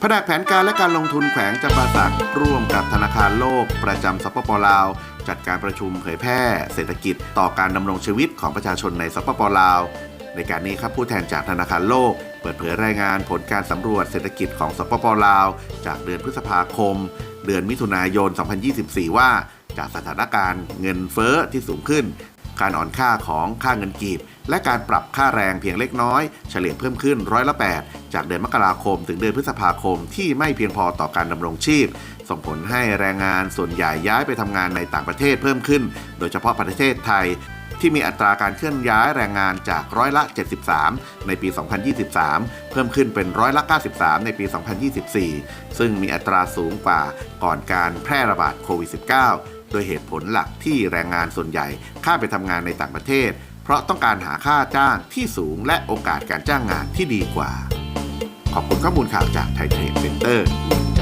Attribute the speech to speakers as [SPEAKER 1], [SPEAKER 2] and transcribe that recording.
[SPEAKER 1] แผนกแผนการและการลงทุนแขวงจำปาสักร่วมกับธนาคารโลก ประจำสปปลาว จัดการประชุมเผยแพร่ เศรษฐกิจต่อการดำรงชีวิตของประชาชนในสปปลาว ในการนี้ครับผู้แทนจากธนาคารโลก เปิดเผยรายงานผลการสำรวจเศรษฐกิจของสปปลาว จากเดือนพฤษภาคม เดือนมิถุนายน 2024 ว่า จากสถานการณ์เงินเฟ้อที่สูงขึ้น การอ่อนค่าของค่าเงินกีบ และการปรับค่าแรงเพียงเล็กน้อย เฉลี่ยเพิ่มขึ้นร้อยละ8จากเดือนมกราคมถึงเดือนพฤษภาคมที่ไม่เพียงพอต่อการดำรงชีพ ส่งผลให้แรงงานส่วนใหญ่ย้ายไปทำงานในต่างประเทศเพิ่มขึ้น โดยเฉพาะประเทศไทยที่มีอัตราการเคลื่อนย้ายแรงงานจากร้อยละ 73 ในปี 2023 เพิ่มขึ้นเป็นร้อยละ 93 ในปี 2024 ซึ่งมีอัตราสูงกว่าก่อนการแพร่ระบาดโควิด -19 โดยเหตุผลหลักที่แรงงานส่วนใหญ่ข้ามไปทำงานในต่างประเทศ เพราะต้องการหาค่าจ้างที่สูงและโอกาสการจ้างงานที่ดีกว่า ขอบคุณข้อมูลข่าวจากไทยเทรดเซ็นเตอร์เมืองจันทร์